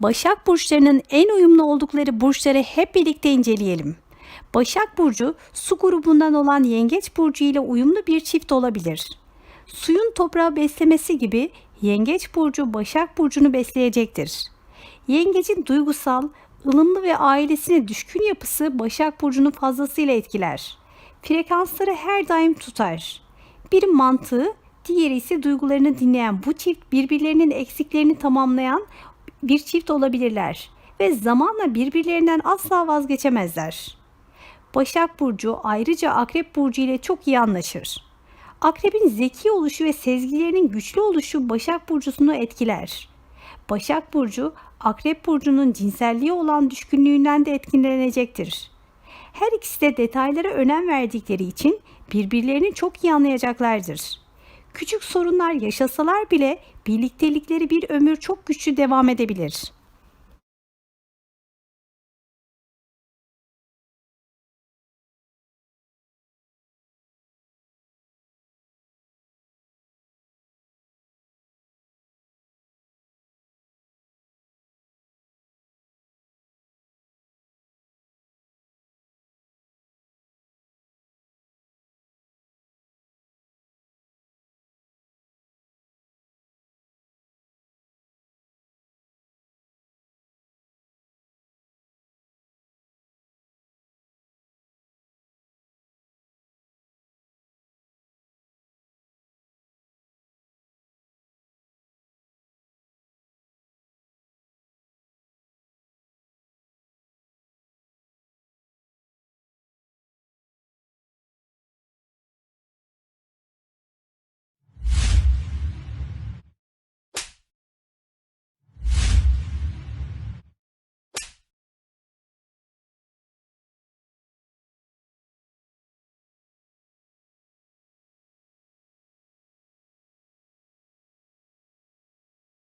Başak burçlarının en uyumlu oldukları burçları hep birlikte inceleyelim. Başak burcu su grubundan olan Yengeç burcu ile uyumlu bir çift olabilir. Suyun toprağı beslemesi gibi Yengeç burcu Başak burcunu besleyecektir. Yengecin duygusal, ılımlı ve ailesine düşkün yapısı Başak burcunu fazlasıyla etkiler. Frekansları her daim tutar. Biri mantığı, diğeri ise duygularını dinleyen bu çift birbirlerinin eksiklerini tamamlayan bir çift olabilirler ve zamanla birbirlerinden asla vazgeçemezler. Başak Burcu ayrıca Akrep Burcu ile çok iyi anlaşır. Akrebin zeki oluşu ve sezgilerinin güçlü oluşu Başak Burcu'sunu etkiler. Başak Burcu, Akrep Burcu'nun cinselliğe olan düşkünlüğünden de etkilenecektir. Her ikisi de detaylara önem verdikleri için birbirlerini çok iyi anlayacaklardır. Küçük sorunlar yaşasalar bile birliktelikleri bir ömür çok güçlü devam edebilir.